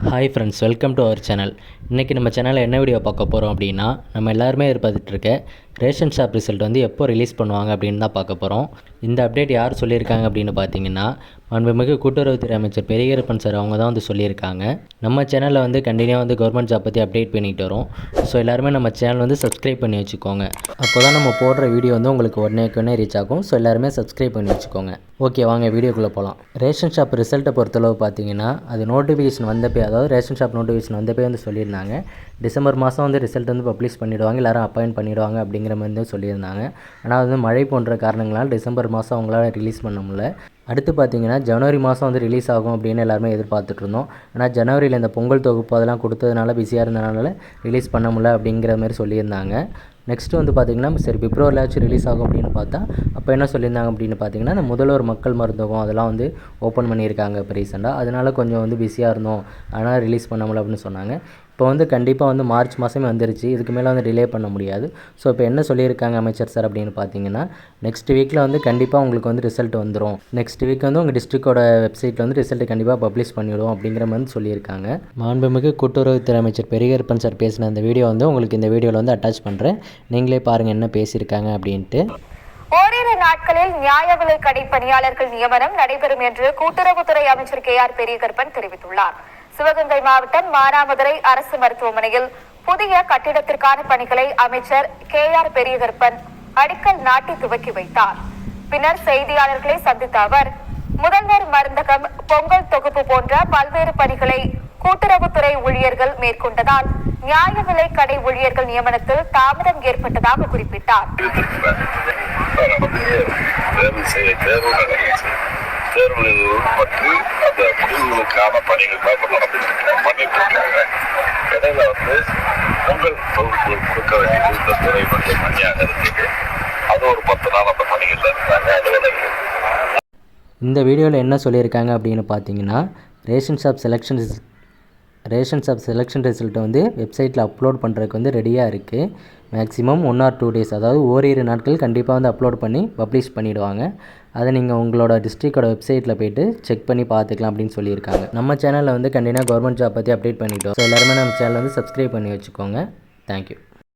Hi friends welcome to our channel இன்றைக்கி நம்ம சேனலில் என்ன வீடியோ பார்க்க போகிறோம் அப்படின்னா நம்ம எல்லாருமே எதிர்பார்த்துட்டு ரேஷன் ஷாப் ரிசல்ட் வந்து எப்போ ரிலீஸ் பண்ணுவாங்க அப்படின்னு தான் பார்க்க போகிறோம் இந்த அப்டேட் யார் சொல்லியிருக்காங்க அப்படின்னு பார்த்தீங்கன்னா மாண்புமிகு கூட்டுறவுத்துறை அமைச்சர் பெரியகரப்பன் சார் அவங்க தான் வந்து சொல்லியிருக்காங்க. நம்ம சேனலில் வந்து கண்டினியூவாக வந்து கவர்மெண்ட் ஜாப் பற்றி அப்டேட் பண்ணிட்டு வரோம். ஸோ எல்லாருமே நம்ம சேனல் வந்து சப்ஸ்கிரைப் பண்ணி வச்சுக்கோங்க. அப்போ தான் நம்ம போடுற வீடியோ வந்து உங்களுக்கு உடனே உடனே ரீச் ஆகும். ஸோ எல்லாருமே சப்ஸ்கிரைப் பண்ணி வச்சுக்கோங்க. ஓகே வாங்க வீடியோக்குள்ளே போகலாம் ரேஷன் ஷாப் ரிசல்ட்டை பொறுத்தளவு பார்த்தீங்கன்னா அது நோட்டிஃபிகேஷன் வந்தப்பே அதாவது ரேஷன் ஷாப் நோட்டிஃபிகேஷன் வந்தப்பே வந்து சொல்லியிருந்தாங்க. டிசம்பர் மாதம் வந்து ரிசல்ட் வந்து பப்ளிஷ் பண்ணிவிடுவாங்க எல்லாரும் அப்பாயின்ட் பண்ணிவிடுவாங்க அப்படிங்கிற மாதிரி தான் சொல்லியிருந்தாங்க. ஆனால் வந்து மழை போன்ற காரணங்களால் டிசம்பர் மாதம் அவங்களால ரிலீஸ் பண்ண முடியல. அடுத்து பார்த்தீங்கன்னா ஜனவரி மாதம் வந்து ரிலீஸ் ஆகும் அப்படின்னு எல்லாருமே எதிர்பார்த்துட்டு இருந்தோம். ஆனால் ஜனவரியில் இந்த பொங்கல் தொகுப்பு அதெல்லாம் கொடுத்ததுனால பிஸியாக இருந்ததுனால ரிலீஸ் பண்ண முடியல அப்படிங்கிற மாதிரி சொல்லியிருந்தாங்க. நெக்ஸ்ட் வந்து பார்த்திங்கன்னா சரி பிப்ரவரியாச்சும் ரிலீஸ் ஆகும் அப்படின்னு பார்த்தா அப்போ என்ன சொல்லியிருந்தாங்க அப்படின்னு பார்த்தீங்கன்னா இந்த முதல்வர் மக்கள் மருந்தகம் அதெல்லாம் வந்து ஓப்பன் பண்ணியிருக்காங்க இப்போ ரீசெண்டாக அதனால் கொஞ்சம் வந்து பிஸியாக இருந்தோம். அதனால் ரிலீஸ் பண்ண முடியல அப்படின்னு சொன்னாங்க. இப்போ வந்து கண்டிப்பாக வந்து மார்ச் மாதமே வந்துருச்சு. இதுக்கு மேலே வந்து டிலே பண்ண முடியாது. ஸோ இப்போ என்ன சொல்லியிருக்காங்க அமைச்சர் சார் அப்படின்னு பார்த்தீங்கன்னா நெக்ஸ்ட் வீக்கில் வந்து கண்டிப்பாக உங்களுக்கு வந்து ரிசல்ட் வந்துடும் நெக்ஸ்ட் வீக் வந்து உங்கள் டிஸ்ட்ரிக்டோட வெப்சைட்டில் வந்து ரிசல்ட் கண்டிப்பாக பப்ளிஷ் பண்ணிவிடுவோம் அப்படிங்கிற மாதிரி சொல்லியிருக்காங்க. மாண்புமிகு கூட்டுறவுத்துறை அமைச்சர் பெரியகரப்பன் சார் பேசின அந்த வீடியோ வந்து உங்களுக்கு இந்த வீடியோவில் வந்து அட்டாச் பண்ணுறேன் நீங்களே பாருங்கள் என்ன பேசியிருக்காங்க அப்படின்ட்டு. ஓரிரு நாட்களில் நியாய விலை கடை பணியாளர்கள் நியமனம் நடைபெறும் என்று கூட்டுறவுத்துறை அமைச்சர் கே ஆர் பெரியகருப்பன் தெரிவித்துள்ளார். சிவகங்கை மாவட்டம் மானாமதுரை அரசு மருத்துவமனையில் புதிய கட்டிடத்திற்கான பணிகளை அமைச்சர் கே ஆர் பெரியகற்பன் அடிக்கல் நாட்டி துவக்கி வைத்தார். பின்னர் செய்தியாளர்களை சந்தித்த அவர் முதல்வர் மருந்தகம் பொங்கல் தொகுப்பு போன்ற பல்வேறு பணிகளை கூட்டுறவுத்துறை ஊழியர்கள் மேற்கொண்டதால் நியாய விலை கடை ஊழியர்கள் நியமனத்தில் தாமதம் ஏற்பட்டதாக குறிப்பிட்டார். தேர்வு செய்ய பணிகள் தான் நடந்துட்டு இருக்கு. பண்ணிட்டு இருக்காங்க. இடையில வந்து பொங்கல் தொகுப்பு கொடுக்க வேண்டியது இந்த துறை மட்டும் பணியாக இருந்தது அது ஒரு பத்து நாள் அந்த பணிகள்ல இருந்தாங்க அலுவலர்கள் இந்த வீடியோவில் என்ன சொல்லியிருக்காங்க அப்படின்னு பார்த்தீங்கன்னா ration shop selection ration shop selection ரிசல்ட்டை வந்து வெப்சைட்டில் அப்லோட் பண்ணுறதுக்கு வந்து ரெடியாக இருக்குது maximum one or two days அதாவது ஓரிரு நாட்கள் கண்டிப்பாக வந்து அப்லோட் பண்ணி பப்ளிஷ் பண்ணிவிடுவாங்க அதை நீங்கள் உங்களோட டிஸ்ட்ரிக்டோட வெப்சைட்டில் போயிட்டு செக் பண்ணி பார்த்துக்கலாம் அப்படின்னு சொல்லியிருக்காங்க. நம்ம சேனலில் வந்து கண்டினியூ கவர்மெண்ட் ஜாப் பற்றி அப்டேட் பண்ணிவிட்டோம் ஸோ எல்லாருமே நம்ம சேனல் வந்து சப்ஸ்கிரைப் பண்ணி வச்சுக்கோங்க. தேங்க்யூ